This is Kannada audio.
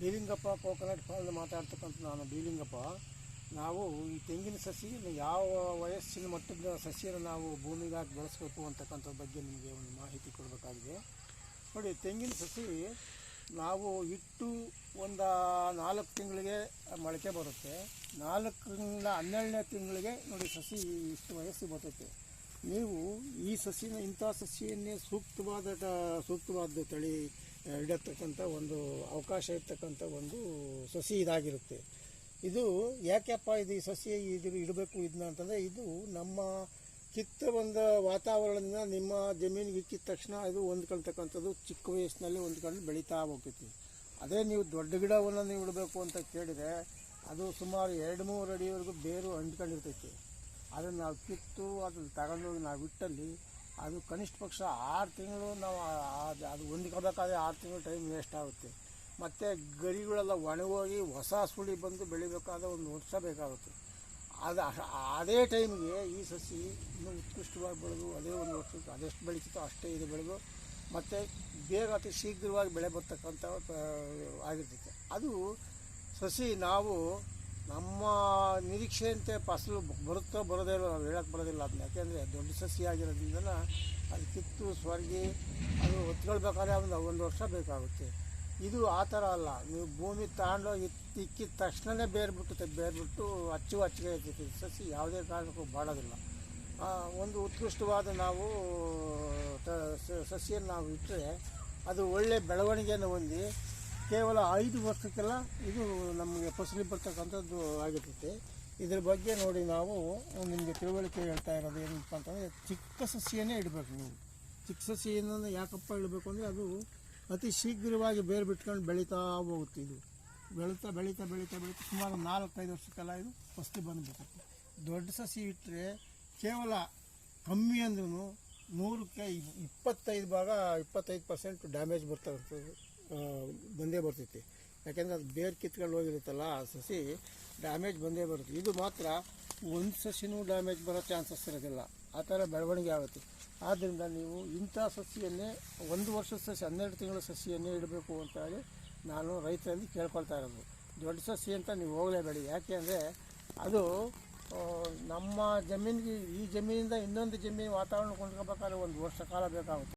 ಬೀಲಿಂಗಪ್ಪ ಕೋಕೋನಟ್ ಫಾಲ್ನ ಮಾತಾಡ್ತಕ್ಕಂಥ ನಾನು ಬೀಲಿಂಗಪ್ಪ. ನಾವು ಈ ತೆಂಗಿನ ಸಸಿ ಯಾವ ವಯಸ್ಸಿನ ಮಟ್ಟದ ಸಸಿಯನ್ನು ನಾವು ಭೂಮಿಗೆ ಹಾಕಿ ಬೆಳೆಸ್ಬೇಕು ಅಂತಕ್ಕಂಥ ಬಗ್ಗೆ ನಿಮಗೆ ಒಂದು ಮಾಹಿತಿ ಕೊಡಬೇಕಾಗಿದೆ. ನೋಡಿ, ತೆಂಗಿನ ಸಸಿ ನಾವು ಇಟ್ಟು ಒಂದು ನಾಲ್ಕು ತಿಂಗಳಿಗೆ ಮೊಳಕೆ ಬರುತ್ತೆ. ನಾಲ್ಕರಿಂದ ಹನ್ನೆರಡನೇ ತಿಂಗಳಿಗೆ ನೋಡಿ ಸಸಿ ಇಷ್ಟು ವಯಸ್ಸು ಬರ್ತೈತೆ. ನೀವು ಈ ಸಸಿನ ಇಂಥ ಸಸಿಯನ್ನೇ ಸೂಕ್ತವಾದ ಸೂಕ್ತವಾದ ತಳಿ ಇಡತಕ್ಕಂಥ ಒಂದು ಅವಕಾಶ ಇರ್ತಕ್ಕಂಥ ಒಂದು ಸಸಿ ಇದಾಗಿರುತ್ತೆ. ಇದು ಯಾಕೆಪ್ಪ ಇದು ಈ ಸಸಿ ಇದು ಇಡಬೇಕು ಇದನ್ನ ಅಂತಂದರೆ ಇದು ನಮ್ಮ ಕಿತ್ತ ಬಂದ ವಾತಾವರಣದಿಂದ ನಿಮ್ಮ ಜಮೀನಿಗೆ ಇಕ್ಕಿದ ತಕ್ಷಣ ಇದು ಹೊಂದ್ಕೊಳ್ತಕ್ಕಂಥದ್ದು ಚಿಕ್ಕ ವಯಸ್ಸಿನಲ್ಲಿ ಹೊಂದ್ಕೊಂಡು ಬೆಳೀತಾ ಹೋಗ್ತೈತಿ. ಅದೇ ನೀವು ದೊಡ್ಡ ಗಿಡವನ್ನು ನೀವು ಇಡಬೇಕು ಅಂತ ಕೇಳಿದರೆ ಅದು ಸುಮಾರು ಎರಡು ಮೂರು ಅಡಿವರೆಗೂ ಬೇರು ಅಂಟ್ಕೊಂಡಿರ್ತೈತಿ. ಅದನ್ನು ನಾವು ಕಿತ್ತು ಅದನ್ನು ತಗೊಂಡೋಗಿ ನಾವು ಇಟ್ಟಲ್ಲಿ ಅದು ಕನಿಷ್ಠ ಪಕ್ಷ ಆರು ತಿಂಗಳು ನಾವು ಅದು ಅದು ಆರು ತಿಂಗಳು ಟೈಮ್ ವೇಸ್ಟ್ ಆಗುತ್ತೆ. ಮತ್ತು ಗರಿಗಳೆಲ್ಲ ಒಣಗೋಗಿ ಹೊಸ ಸುಳಿ ಬಂದು ಬೆಳಿಬೇಕಾದ್ರೆ ಒಂದು ವರ್ಷ ಬೇಕಾಗುತ್ತೆ. ಅದು ಅದೇ ಟೈಮ್ಗೆ ಈ ಸಸಿ ಇನ್ನೂ ಉತ್ಕೃಷ್ಟವಾಗಿ ಬೆಳೆದು ಅದೇ ಒಂದು ವರ್ಷ ಅದೆಷ್ಟು ಬೆಳೀತಿತ್ತೋ ಅಷ್ಟೇ ಇದು ಬೆಳೆದು ಮತ್ತು ಬೇಗ ಅತಿ ಶೀಘ್ರವಾಗಿ ಬೆಳೆ ಬರ್ತಕ್ಕಂಥ ಆಗಿರ್ತೈತೆ. ಅದು ಸಸಿ ನಾವು ನಮ್ಮ ನಿರೀಕ್ಷೆಯಂತೆ ಫಸಲು ಬರುತ್ತೋ ಬರೋದೇ ಇಲ್ಲ ನಾವು ಹೇಳಕ್ಕೆ ಬರೋದಿಲ್ಲ ಅದನ್ನ. ಯಾಕೆಂದರೆ ದೊಡ್ಡ ಸಸ್ಯ ಆಗಿರೋದ್ರಿಂದ ಅದು ಕಿತ್ತು, ಸ್ವರ್ಗಿ, ಅದು ಹೊತ್ಕೊಳ್ಬೇಕಾದ್ರೆ ಒಂದು ಒಂದು ವರ್ಷ ಬೇಕಾಗುತ್ತೆ. ಇದು ಆ ಥರ ಅಲ್ಲ. ನೀವು ಭೂಮಿ ತಗೊಂಡೋಗಿ ಇಕ್ಕಿದ ತಕ್ಷಣವೇ ಬೇರ್ಬಿಟ್ಟು ಬೇರ್ಬಿಟ್ಟು ಬೇರು ಬಿಟ್ಟು ಅಚ್ಚು ಅಚ್ಚಿಗೆ ಸಸಿ ಯಾವುದೇ ಕಾರಣಕ್ಕೂ ಬಾಡೋದಿಲ್ಲ. ಒಂದು ಉತ್ಕೃಷ್ಟವಾದ ನಾವು ಸಸಿಯನ್ನು ನಾವು ಇಟ್ಟರೆ ಅದು ಒಳ್ಳೆಯ ಬೆಳವಣಿಗೆಯನ್ನು ಹೊಂದಿ ಕೇವಲ ಐದು ವರ್ಷಕ್ಕೆಲ್ಲ ಇದು ನಮಗೆ ಫಸಲಿ ಬರ್ತಕ್ಕಂಥದ್ದು ಆಗಿರ್ತೈತೆ. ಇದ್ರ ಬಗ್ಗೆ ನೋಡಿ ನಾವು ನಿಮಗೆ ತಿಳುವಳಿಕೆ ಹೇಳ್ತಾ ಇರೋದು ಏನಪ್ಪ ಅಂತಂದರೆ ಚಿಕ್ಕ ಸಸಿಯನ್ನೇ ಇಡಬೇಕು ನೀವು. ಚಿಕ್ಕ ಸಸಿಯನ್ನು ಯಾಕಪ್ಪ ಇಡಬೇಕು ಅಂದರೆ ಅದು ಅತಿ ಶೀಘ್ರವಾಗಿ ಬೇರು ಬಿಟ್ಕೊಂಡು ಬೆಳೀತಾ ಹೋಗುತ್ತೆ ಇದು. ಬೆಳೀತಾ ಬೆಳೀತಾ ಬೆಳೀತಾ ಬೆಳೀತಾ ಸುಮಾರು ನಾಲ್ಕೈದು ವರ್ಷಕ್ಕೆಲ್ಲ ಇದು ಫಸ್ಟ್ ಬಂದುಬಿಡುತ್ತೆ. ದೊಡ್ಡ ಸಸಿ ಇಟ್ಟರೆ ಕೇವಲ ಕಮ್ಮಿ ಅಂದ್ರೂ ನೂರಕ್ಕೆ ಇಪ್ಪತ್ತೈದು ಭಾಗ ಇಪ್ಪತ್ತೈದು ಪರ್ಸೆಂಟ್ ಡ್ಯಾಮೇಜ್ ಬರ್ತಾ ಇರ್ತದೆ. ಬಂದೇ ಬರ್ತೈತಿ. ಯಾಕೆಂದ್ರೆ ಅದು ಬೇರ್ ಕಿತ್ಕೊಂಡು ಹೋಗಿರುತ್ತಲ್ಲ ಆ ಸಸಿ ಡ್ಯಾಮೇಜ್ ಬಂದೇ ಬರುತ್ತೆ. ಇದು ಮಾತ್ರ ಒಂದು ಸಸಿನೂ ಡ್ಯಾಮೇಜ್ ಬರೋ ಚಾನ್ಸಸ್ ಇರೋದಿಲ್ಲ. ಆ ಥರ ಬೆಳವಣಿಗೆ ಆಗುತ್ತೆ. ಆದ್ದರಿಂದ ನೀವು ಇಂಥ ಸಸಿಯನ್ನೇ ಒಂದು ವರ್ಷದ ಸಸಿ, ಹನ್ನೆರಡು ತಿಂಗಳ ಸಸಿಯನ್ನೇ ಇಡಬೇಕು ಅಂತ ಹೇಳಿ ನಾನು ರೈತರಲ್ಲಿ ಕೇಳ್ಕೊಳ್ತಾ ಇರೋದು. ದೊಡ್ಡ ಸಸಿ ಅಂತ ನೀವು ಹೋಗಲೇಬೇಡಿ. ಯಾಕೆ ಅಂದರೆ ಅದು ನಮ್ಮ ಜಮೀನಿಗೆ ಈ ಜಮೀನಿಂದ ಇನ್ನೊಂದು ಜಮೀನು ವಾತಾವರಣ ಕೊಂಡ್ಕೋಬೇಕಾದ್ರೆ ಒಂದು ವರ್ಷ ಕಾಲ ಬೇಕಾಗುತ್ತೆ.